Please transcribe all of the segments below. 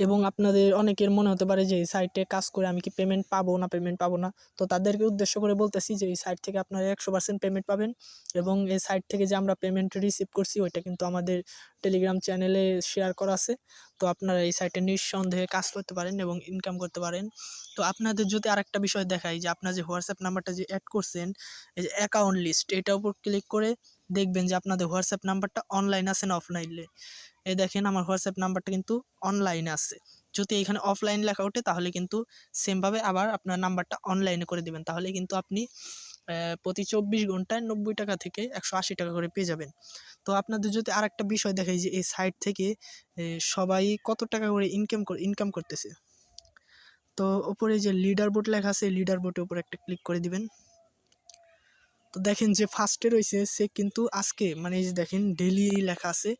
এবং আপনাদের অনেকের মনে হতে পারে যে এই সাইটে কাজ করে আমি কি পেমেন্ট পাবো না পেমেন্ট পাবো না? তো তাদেরকে উদ্দেশ্য করে বলতেছি যে এই সাইট থেকে আপনারা একশো পার্সেন্ট পেমেন্ট পাবেন এবং এই সাইট থেকে যে আমরা পেমেন্ট রিসিভ করছি ওইটা কিন্তু আমাদের টেলিগ্রাম চ্যানেলে শেয়ার করা আছে। তো আপনারা এই সাইটে নিঃসন্দেহে কাজ করতে পারেন এবং ইনকাম করতে পারেন। তো আপনাদের যদি আরেকটা বিষয় দেখাই যে আপনার যে হোয়াটসঅ্যাপ নাম্বারটা যে অ্যাড করছেন, এই যে অ্যাকাউন্ট লিস্ট এটার উপর ক্লিক করে দেখবেন যে আপনাদের হোয়াটসঅ্যাপ নাম্বারটা অনলাইন আছে না অফলাইনে এই দেখেন আমার হোয়াটসঅ্যাপ নাম্বারটা কিন্তু অনলাইনে আছে। যদি এখানে অফলাইন লেখা ওঠে, তাহলে কিন্তু সেমভাবে আবার আপনার নাম্বারটা অনলাইনে করে দিবেন। তাহলে কিন্তু আপনি প্রতি চব্বিশ ঘন্টায় নব্বই টাকা থেকে একশো আশি টাকা করে পেয়ে যাবেন। তো আপনাদের যদি আরেকটা বিষয় দেখাই যে এই সাইট থেকে সবাই কত টাকা করে ইনকাম করে ইনকাম করতেছে? তো ওপরে যে লিডার বোর্ড লেখা আছে লিডার বোর্ডের উপর একটা ক্লিক করে দিবেন। তো দেখেন যে ফার্স্টে রয়েছে, সে কিন্তু আজকে মানে এই যে দেখেন ডেলি লেখা আছে।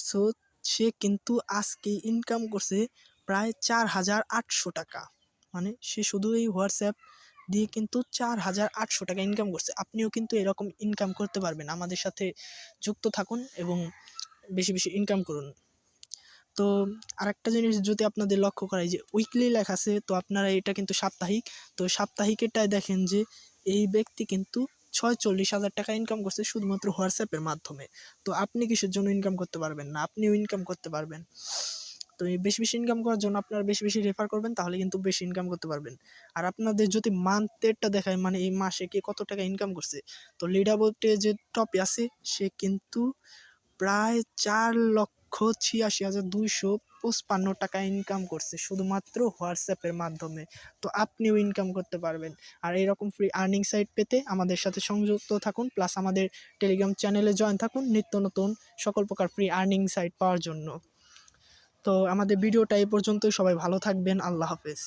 সো সে কিন্তু আজকে ইনকাম করছে প্রায় চার হাজার আটশো টাকা। মানে সে শুধু এই হোয়াটসঅ্যাপ দিয়ে কিন্তু চার হাজার আটশো টাকা ইনকাম করছে। আপনিও কিন্তু এরকম ইনকাম করতে পারবেন। আমাদের সাথে যুক্ত থাকুন এবং বেশি বেশি ইনকাম করুন। তো আরেকটা জিনিস যদি আপনাদের লক্ষ্য করাই যে উইকলি লেখা আছে, তো আপনারা এটা কিন্তু সাপ্তাহিক। তো সাপ্তাহিকেরটায় দেখেন যে এই ব্যক্তি কিন্তু ছয়চল্লিশ হাজার টাকা ইনকাম করছে শুধুমাত্র হোয়াটসঅ্যাপের মাধ্যমে। তো আপনি কিসের জন্য ইনকাম করতে পারবেন না? আপনিও ইনকাম করতে পারবেন। তো এই বেশি বেশি ইনকাম করার জন্য আপনারা বেশি বেশি রেফার করবেন, তাহলে কিন্তু বেশি ইনকাম করতে পারবেন। আর আপনাদের যদি মান্থেরটা দেখায় মানে এই মাসে কে কত টাকা ইনকাম করছে, তো লিডার বোর্ডে যে টপে আছে, সে কিন্তু প্রায় চার লক্ষ ছিয়াশি হাজার দুইশো পঁচপান্ন টাকা ইনকাম করছে শুধুমাত্র হোয়াটসঅ্যাপের মাধ্যমে। তো আপনিও ইনকাম করতে পারবেন। আর এরকম ফ্রি আর্নিং সাইট পেতে আমাদের সাথে সংযুক্ত থাকুন প্লাস আমাদের টেলিগ্রাম চ্যানেলে জয়েন থাকুন নিত্য নতুন সকল প্রকার ফ্রি আর্নিং সাইট পাওয়ার জন্য। তো আমাদের ভিডিওটা এই পর্যন্তই। সবাই ভালো থাকবেন। আল্লাহ হাফেজ।